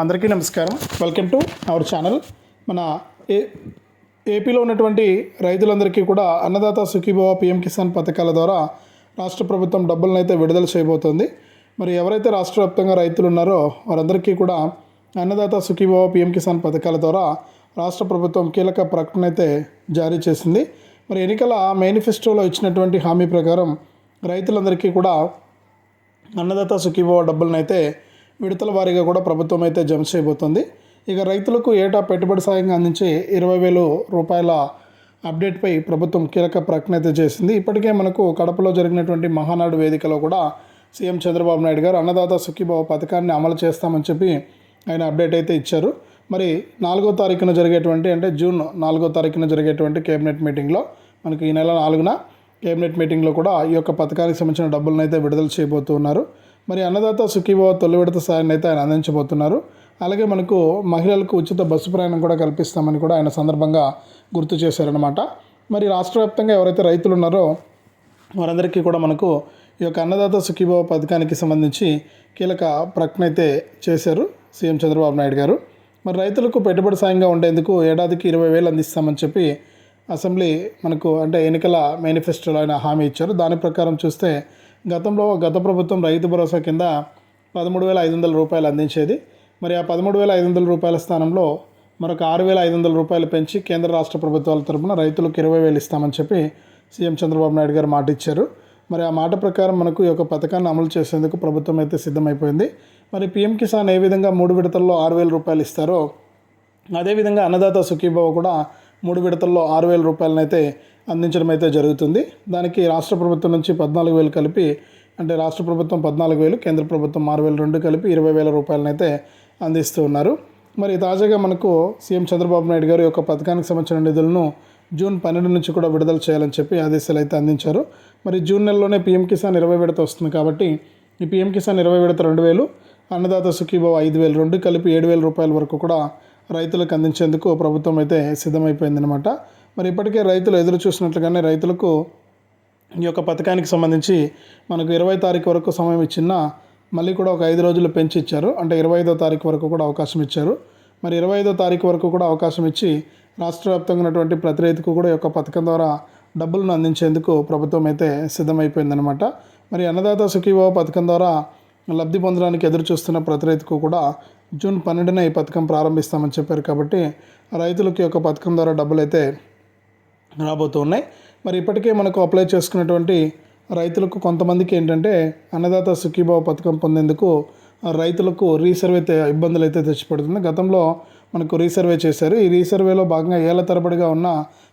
అందరికీ నమస్కారం. Welcome to our channel మన ఏ ఏపీలో ఉన్నటువంటి రైతులందరికీ కూడా అన్నదాత సుఖీభవ పిఎం కిసాన్ పథకాల ద్వారా రాష్ట్ర ప్రభుత్వం డబ్బులను అయితే విడుదల చేయబోతోంది. మరి ఎవరైతే రాష్ట్ర వ్యాప్తంగా రైతులు ఉన్నారో వారందరికీ కూడా అన్నదాత సుఖీభవ పిఎం కిసాన్ పథకాల ద్వారా రాష్ట్ర ప్రభుత్వం కీలక ప్రకటన అయితే జారీ చేసింది. మరి ఎన్నికల మేనిఫెస్టోలో ఇచ్చినటువంటి హామీ ప్రకారం రైతులందరికీ కూడా అన్నదాత సుఖీభవ డబ్బులను అయితే విడతల వారీగా కూడా ప్రభుత్వం అయితే జమ చేయబోతుంది. ఇక రైతులకు ఏటా పెట్టుబడి సాయంగా అందించే ఇరవై వేలు రూపాయల అప్డేట్పై ప్రభుత్వం కీలక ప్రకటన అయితే చేసింది. ఇప్పటికే మనకు కడపలో జరిగినటువంటి మహానాడు వేదికలో కూడా సీఎం చంద్రబాబు నాయుడు గారు అన్నదాత సుఖీభావ పథకాన్ని అమలు చేస్తామని చెప్పి ఆయన అప్డేట్ అయితే ఇచ్చారు. మరి నాలుగో తారీఖున జరిగేటువంటి అంటే జూన్ నాలుగో తారీఖున జరిగేటువంటి కేబినెట్ మీటింగ్లో మనకి ఈ నెల నాలుగున కేబినెట్ మీటింగ్లో కూడా ఈ యొక్క పథకానికి సంబంధించిన డబ్బులను అయితే విడుదల చేయబోతున్నారు. మరి అన్నదాత సుఖీభవ తొలి విడత సాయాన్ని అయితే ఆయన అందించబోతున్నారు. అలాగే మనకు మహిళలకు ఉచిత బస్సు ప్రయాణం కూడా కల్పిస్తామని కూడా ఆయన సందర్భంగా గుర్తు చేశారనమాట మరి రాష్ట్ర వ్యాప్తంగా ఎవరైతే రైతులు ఉన్నారో వారందరికీ కూడా మనకు ఈ యొక్క అన్నదాత సుఖీభవ పథకానికి సంబంధించి కీలక ప్రకటన అయితే చేశారు సీఎం చంద్రబాబు నాయుడు గారు. మరి రైతులకు పెట్టుబడి సాయంగా ఉండేందుకు ఏడాదికి ఇరవై వేలు అందిస్తామని చెప్పి అసెంబ్లీ మనకు అంటే ఎన్నికల మేనిఫెస్టోలో ఆయన హామీ ఇచ్చారు. దాని ప్రకారం చూస్తే గతంలో గత ప్రభుత్వం రైతు భరోసా కింద పదమూడు వేల ఐదు వందల రూపాయలు అందించేది. మరి ఆ పదమూడు వేల ఐదు వందల రూపాయల స్థానంలో మరొక ఆరు వేల ఐదు వందల రూపాయలు పెంచి కేంద్ర రాష్ట్ర ప్రభుత్వాల తరపున రైతులకు ఇరవై వేలు ఇస్తామని చెప్పి సీఎం చంద్రబాబు నాయుడు గారు మాట ఇచ్చారు మరి ఆ మాట ప్రకారం మనకు ఈ యొక్క పథకాన్ని అమలు చేసేందుకు ప్రభుత్వం అయితే సిద్ధమైపోయింది. మరి పీఎం కిసాన్ ఏ విధంగా మూడు విడతల్లో ఆరు వేల రూపాయలు ఇస్తారో అదేవిధంగా అన్నదాత సుఖీభావ కూడా మూడు విడతల్లో ఆరు వేల రూపాయలనైతే అందించడం అయితే జరుగుతుంది. దానికి రాష్ట్ర ప్రభుత్వం నుంచి పద్నాలుగు వేలు కలిపి అంటే రాష్ట్ర ప్రభుత్వం పద్నాలుగు వేలు కేంద్ర ప్రభుత్వం ఆరు వేలు రెండు కలిపి ఇరవై వేల రూపాయలనైతే అందిస్తూ ఉన్నారు. మరి తాజాగా మనకు సీఎం చంద్రబాబు నాయుడు గారు యొక్క పథకానికి సంబంధించిన నిధులను జూన్ పన్నెండు నుంచి కూడా విడుదల చేయాలని చెప్పి ఆదేశాలు అయితే అందించారు. మరి జూన్ నెలలోనే పీఎం కిసాన్ ఇరవై విడత వస్తుంది కాబట్టి ఈ పీఎం కిసాన్ ఇరవై విడత రెండు వేలు అన్నదాత సుఖీభావ ఐదు వేలు రెండు కలిపి ఏడు వేల రూపాయల వరకు కూడా రైతులకు అందించేందుకు ప్రభుత్వం అయితే సిద్ధమైపోయిందనమాట మరి ఇప్పటికే రైతులు ఎదురు చూసినట్లుగానే రైతులకు ఈ యొక్క పథకానికి సంబంధించి మనకు ఇరవై తారీఖు వరకు సమయం ఇచ్చిన మళ్ళీ కూడా ఒక ఐదు రోజులు పెంచి ఇచ్చారు. అంటే ఇరవై ఐదో తారీఖు వరకు కూడా అవకాశం ఇచ్చారు. మరి ఇరవై ఐదో తారీఖు వరకు కూడా అవకాశం ఇచ్చి రాష్ట్ర వ్యాప్తంగా ఉన్నటువంటి ప్రతి రైతుకు కూడా ఈ యొక్క పథకం ద్వారా డబ్బులను అందించేందుకు ప్రభుత్వం అయితే సిద్ధమైపోయిందనమాట మరి అన్నదాత సుఖీభావ పథకం ద్వారా లబ్ధి పొందడానికి ఎదురు చూస్తున్న ప్రతి రైతుకు కూడా జూన్ పన్నెండున ఈ పథకం ప్రారంభిస్తామని చెప్పారు కాబట్టి రైతులకి ఒక యొక్క పథకం ద్వారా డబ్బులు అయితే రాబోతూ ఉన్నాయి మరి ఇప్పటికే మనకు అప్లై చేసుకున్నటువంటి రైతులకు కొంతమందికి ఏంటంటే అన్నదాత సుఖీభావ పథకం పొందేందుకు రైతులకు రీసర్వే ఇబ్బందులు అయితే తెచ్చిపెడుతుంది. గతంలో మనకు రీసర్వే చేశారు. ఈ రీసర్వేలో భాగంగా ఏళ్ళ తరబడిగా ఉన్న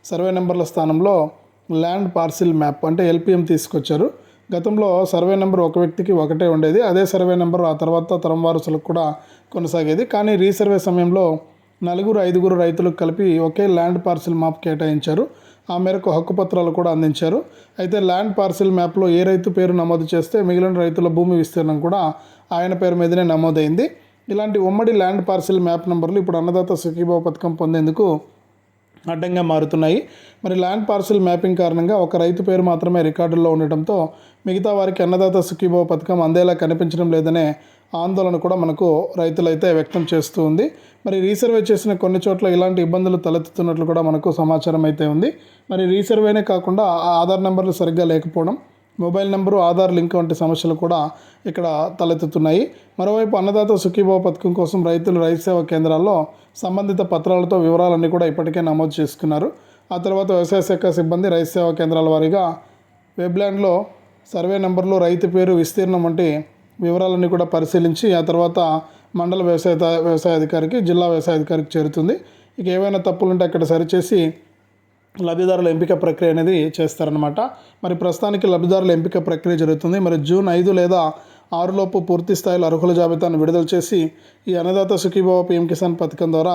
సర్వే నెంబర్ల స్థానంలో ల్యాండ్ పార్సిల్ మ్యాప్ అంటే ఎల్పిఎం తీసుకొచ్చారు. గతంలో సర్వే నెంబర్ ఒక వ్యక్తికి ఒకటే ఉండేది. అదే సర్వే నెంబర్ ఆ తర్వాత తరం వారసులకు కూడా కొనసాగేది. కానీ రీసర్వే సమయంలో నలుగురు ఐదుగురు రైతులకు కలిపి ఒకే ల్యాండ్ పార్సిల్ మ్యాప్ కేటాయించారు. ఆ మేరకు హక్కుపత్రాలు కూడా అందించారు. అయితే ల్యాండ్ పార్సిల్ మ్యాప్లో ఏ రైతు పేరు నమోదు చేస్తే మిగిలిన రైతుల భూమి విస్తీర్ణం కూడా ఆయన పేరు మీదనే నమోదైంది. ఇలాంటి ఉమ్మడి ల్యాండ్ పార్సిల్ మ్యాప్ నెంబర్లు ఇప్పుడు అన్నదాత సుఖీభావ పథకం పొందేందుకు అడ్డంగా మారుతున్నాయి. మరి ల్యాండ్ పార్సిల్ మ్యాపింగ్ కారణంగా ఒక రైతు పేరు మాత్రమే రికార్డుల్లో ఉండటంతో మిగతా వారికి అన్నదాత సుఖీభావ పథకం అందేలా కనిపించడం లేదనే ఆందోళన కూడా మనకు రైతులైతే వ్యక్తం చేస్తూ ఉంది. మరి రీసర్వే చేసిన కొన్ని చోట్ల ఇలాంటి ఇబ్బందులు తలెత్తుతున్నట్లు కూడా మనకు సమాచారం అయితే ఉంది. మరి రీసర్వేనే కాకుండా ఆ ఆధార్ నెంబర్లు సరిగ్గా లేకపోవడం మొబైల్ నెంబరు ఆధార్ లింక్ వంటి సమస్యలు కూడా ఇక్కడ తలెత్తుతున్నాయి. మరోవైపు అన్నదాత సుఖీభావ పథకం కోసం రైతులు రైతు సేవా కేంద్రాల్లో సంబంధిత పత్రాలతో వివరాలన్నీ కూడా ఇప్పటికే నమోదు చేసుకున్నారు. ఆ తర్వాత వ్యవసాయ శాఖ సిబ్బంది రైతు సేవా కేంద్రాల వారీగా వెబ్లాండ్లో సర్వే నెంబర్లు రైతు పేరు విస్తీర్ణం వంటి వివరాలన్నీ కూడా పరిశీలించి ఆ తర్వాత మండల వ్యవసాయ వ్యవసాయ అధికారికి జిల్లా వ్యవసాయ అధికారికి చేరుతుంది. ఇక ఏవైనా తప్పులు ఉంటే అక్కడ సరిచేసి లబ్ధిదారుల ఎంపిక ప్రక్రియ అనేది చేస్తారనమాట మరి ప్రస్తుతానికి లబ్ధిదారుల ఎంపిక ప్రక్రియ జరుగుతుంది. మరి జూన్ ఐదు లేదా ఆరులోపు పూర్తి స్థాయిలో అర్హుల జాబితాను విడుదల చేసి ఈ అన్నదాత సుఖీభావ పీఎం కిసాన్ పథకం ద్వారా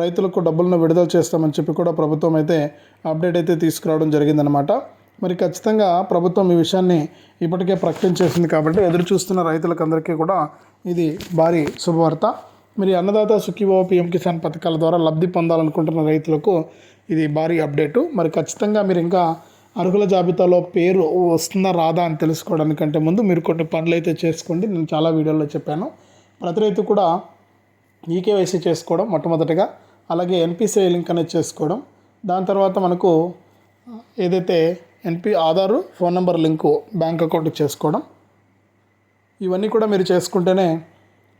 రైతులకు డబ్బులను విడుదల చేస్తామని చెప్పి కూడా ప్రభుత్వం అయితే అప్డేట్ అయితే తీసుకురావడం జరిగిందనమాట మరి ఖచ్చితంగా ప్రభుత్వం ఈ విషయాన్ని ఇప్పటికే ప్రకటించేసింది కాబట్టి ఎదురు చూస్తున్న రైతులకందరికీ కూడా ఇది భారీ శుభవార్త. మరి అన్నదాత సుఖీభావ పిఎం కిసాన్ పథకాల ద్వారా లబ్ధి పొందాలనుకుంటున్న రైతులకు ఇది భారీ అప్డేటు. మరి ఖచ్చితంగా మీరు ఇంకా అర్హుల జాబితాలో పేరు వస్తుందా రాదా అని తెలుసుకోవడానికంటే ముందు మీరు కొన్ని పనులు అయితే చేసుకోండి. నేను చాలా వీడియోలో చెప్పాను. ప్రతి రైతు కూడా ఈకేవైసీ చేసుకోవడం మొట్టమొదటిగా అలాగే ఎన్పిసిఐ లింక్ అనేది చేసుకోవడం. దాని తర్వాత మనకు ఏదైతే NP Aadhaar phone number link bank account చేసుకోవడం. ఇవన్నీ కూడా మీరు చేసుకుంటేనే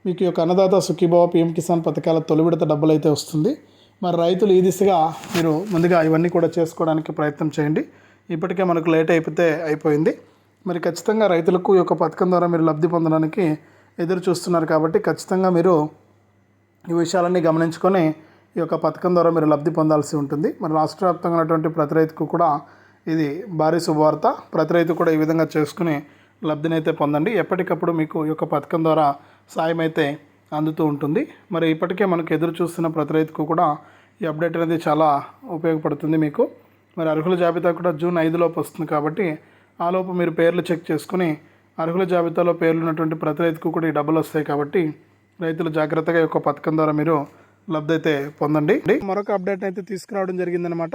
మీకు యొక్క అన్నదాత సుఖీభావ పిఎం కిసాన్ పథకాల తొలి విడత డబ్బులు అయితే వస్తుంది. మరి రైతులు ఈ దిశగా మీరు ముందుగా ఇవన్నీ కూడా చేసుకోవడానికి ప్రయత్నం చేయండి. ఇప్పటికే మనకు లేట్ అయిపోతే అయిపోయింది. మరి ఖచ్చితంగా రైతులకు ఈ యొక్క పథకం ద్వారా మీరు లబ్ధి పొందడానికి ఎదురు చూస్తున్నారు కాబట్టి ఖచ్చితంగా మీరు ఈ విషయాలన్నీ గమనించుకొని ఈ యొక్క పథకం ద్వారా మీరు లబ్ధి పొందాల్సి ఉంటుంది. మరి రాష్ట్ర వ్యాప్తంగా ఉన్నటువంటి ప్రతి రైతుకు కూడా ఇది భారీ శుభవార్త. ప్రతి రైతు కూడా ఈ విధంగా చేసుకుని లబ్ధిని అయితే పొందండి. ఎప్పటికప్పుడు మీకు ఈ యొక్క పథకం ద్వారా సాయం అయితే అందుతూ ఉంటుంది. మరి ఇప్పటికే మనకు ఎదురు చూస్తున్న ప్రతి రైతుకు కూడా ఈ అప్డేట్ అనేది చాలా ఉపయోగపడుతుంది మీకు. మరి అర్హుల జాబితా కూడా జూన్ ఐదులోపు వస్తుంది కాబట్టి ఆలోపు మీరు పేర్లు చెక్ చేసుకుని అర్హుల జాబితాలో పేర్లు ఉన్నటువంటి ప్రతి రైతుకు కూడా ఈ డబ్బులు వస్తాయి కాబట్టి రైతులు జాగ్రత్తగా ఈ యొక్క పథకం ద్వారా మీరు లబ్ధి అయితే పొందండి. మరొక అప్డేట్ అయితే తీసుకురావడం జరిగిందనమాట.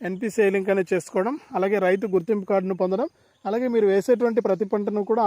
ఎన్పిసిఐ లింక్ అనేది చేసుకోవడం అలాగే రైతు గుర్తింపు కార్డును పొందడం అలాగే మీరు వేసేటువంటి ప్రతి పంటను కూడా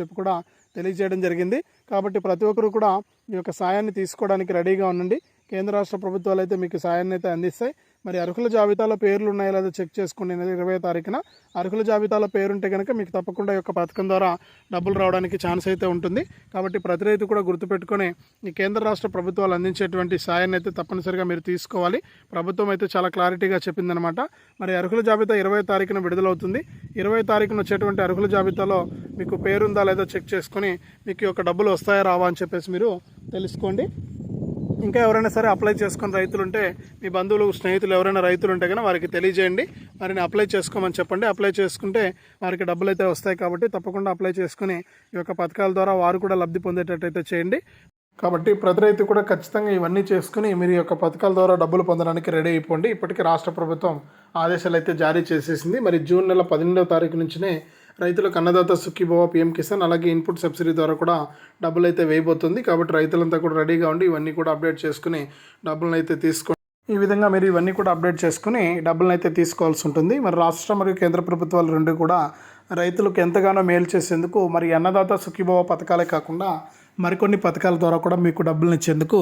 చెప్పి కూడా తెలియజేయడం జరిగింది. కాబట్టి ప్రతి ఒక్కరు కూడా ఈ యొక్క సాయాన్ని తీసుకోవడానికి రెడీగా ఉండండి. కేంద్ర రాష్ట్ర ప్రభుత్వాలు అయితే మీకు సాయాన్ని అయితే అందిస్తాయి. మరి అర్హుల జాబితాలో పేర్లు ఉన్నాయో లేదో చెక్ చేసుకోండి నెల ఇరవై తారీఖున అర్హుల జాబితాలో పేరుంటే కనుక మీకు తప్పకుండా ఈ యొక్క పథకం ద్వారా డబ్బులు రావడానికి ఛాన్స్ అయితే ఉంటుంది. కాబట్టి ప్రతి రైతు కూడా గుర్తుపెట్టుకొని ఈ కేంద్ర రాష్ట్ర ప్రభుత్వాలు అందించేటువంటి సాయాన్ని అయితే తప్పనిసరిగా మీరు తీసుకోవాలి. ప్రభుత్వం అయితే చాలా క్లారిటీగా చెప్పిందనమాట. మరి అర్హుల జాబితా ఇరవై తారీఖున విడుదలవుతుంది. ఇరవై తారీఖున వచ్చేటువంటి అర్హుల జాబితాలో మీకు పేరుందా లేదో చెక్ చేసుకొని మీకు ఈ యొక్క డబ్బులు వస్తాయా రావా అని చెప్పేసి మీరు తెలుసుకోండి. ఇంకా ఎవరైనా సరే అప్లై చేసుకుని రైతులు ఉంటే మీ బంధువులు స్నేహితులు ఎవరైనా రైతులు ఉంటే కనుక వారికి తెలియజేయండి. వారిని అప్లై చేసుకోమని చెప్పండి. అప్లై చేసుకుంటే వారికి డబ్బులు అయితే వస్తాయి కాబట్టి తప్పకుండా అప్లై చేసుకుని ఈ యొక్క పథకాల ద్వారా వారు కూడా లబ్ధి పొందేటట్టయితే చేయండి. కాబట్టి ప్రతి రైతు కూడా ఖచ్చితంగా ఇవన్నీ చేసుకుని మీరు ఈ యొక్క పథకాల ద్వారా డబ్బులు పొందడానికి రెడీ అయిపోండి. ఇప్పటికీ రాష్ట్ర ప్రభుత్వం ఆదేశాలు అయితే జారీ చేసేసింది. మరి జూన్ నెల పన్నెండవ తారీఖు నుంచినే రైతులకు అన్నదాత సుఖీభవ పిఎం కిసాన్ అలాగే ఇన్పుట్ సబ్సిడీ ద్వారా కూడా డబ్బులు అయితే వేయబోతుంది. కాబట్టి రైతులంతా కూడా రెడీగా ఉండి ఇవన్నీ కూడా అప్డేట్ చేసుకుని డబ్బులను అయితే తీసుకోండి ఈ విధంగా మీరు ఇవన్నీ కూడా అప్డేట్ చేసుకుని డబ్బులను అయితే తీసుకోవాల్సి ఉంటుంది. మరి రాష్ట్ర మరియు కేంద్ర ప్రభుత్వాలు రెండు కూడా రైతులకు ఎంతగానో మేలు చేసేందుకు మరి అన్నదాత సుఖీభవ పథకాలే కాకుండా మరికొన్ని పథకాల ద్వారా కూడా మీకు డబ్బులను ఇచ్చేందుకు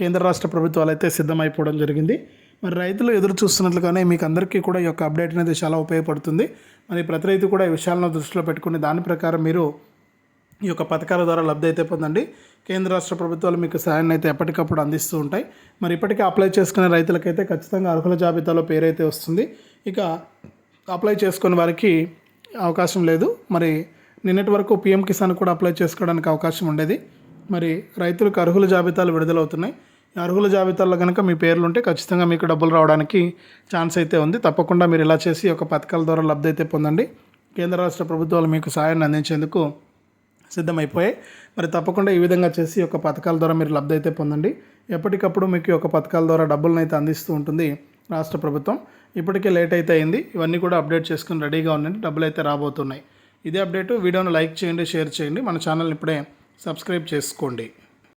కేంద్ర రాష్ట్ర ప్రభుత్వాలు అయితే సిద్ధమైపోవడం జరిగింది. మరి రైతులు ఎదురు చూస్తున్నట్లుగానే మీకు అందరికీ కూడా ఈ యొక్క అప్డేట్ అనేది చాలా ఉపయోగపడుతుంది. మరి ప్రతి రైతు కూడా ఈ విషయాలను దృష్టిలో పెట్టుకుని దాని ప్రకారం మీరు ఈ యొక్క పథకాల ద్వారా లబ్ధి అయితే పొందండి. కేంద్ర రాష్ట్ర ప్రభుత్వాలు మీకు సహాయాన్ని అయితే ఎప్పటికప్పుడు అందిస్తూ ఉంటాయి. మరి ఇప్పటికే అప్లై చేసుకునే రైతులకైతే ఖచ్చితంగా అర్హుల జాబితాలో పేరైతే వస్తుంది. ఇక అప్లై చేసుకునే వారికి అవకాశం లేదు. మరి నిన్నటి వరకు పిఎం కిసాన్ కూడా అప్లై చేసుకోవడానికి అవకాశం ఉండేది. మరి రైతులకు అర్హుల జాబితాలు విడుదలవుతున్నాయి. అర్హుల జాబితాలో కనుక మీ పేర్లు ఉంటే ఖచ్చితంగా మీకు డబ్బులు రావడానికి ఛాన్స్ అయితే ఉంది. తప్పకుండా మీరు ఇలా చేసి ఒక పథకాల ద్వారా లబ్ధి అయితే పొందండి. కేంద్ర రాష్ట్ర ప్రభుత్వాలు మీకు సహాయాన్ని అందించేందుకు సిద్ధమైపోయాయి. మరి తప్పకుండా ఈ విధంగా చేసి ఒక పథకాల ద్వారా మీరు లబ్ధి అయితే పొందండి. ఎప్పటికప్పుడు మీకు ఒక పథకాల ద్వారా డబ్బులను అయితే అందిస్తూ ఉంటుంది రాష్ట్ర ప్రభుత్వం. ఇప్పటికే లేట్ అయితే అయింది. ఇవన్నీ కూడా అప్డేట్ చేసుకుని రెడీగా ఉండండి. డబ్బులు అయితే రాబోతున్నాయి. ఇదే అప్డేట్. వీడియోను లైక్ చేయండి షేర్ చేయండి. మన ఛానల్ని ఇప్పుడే సబ్స్క్రైబ్ చేసుకోండి.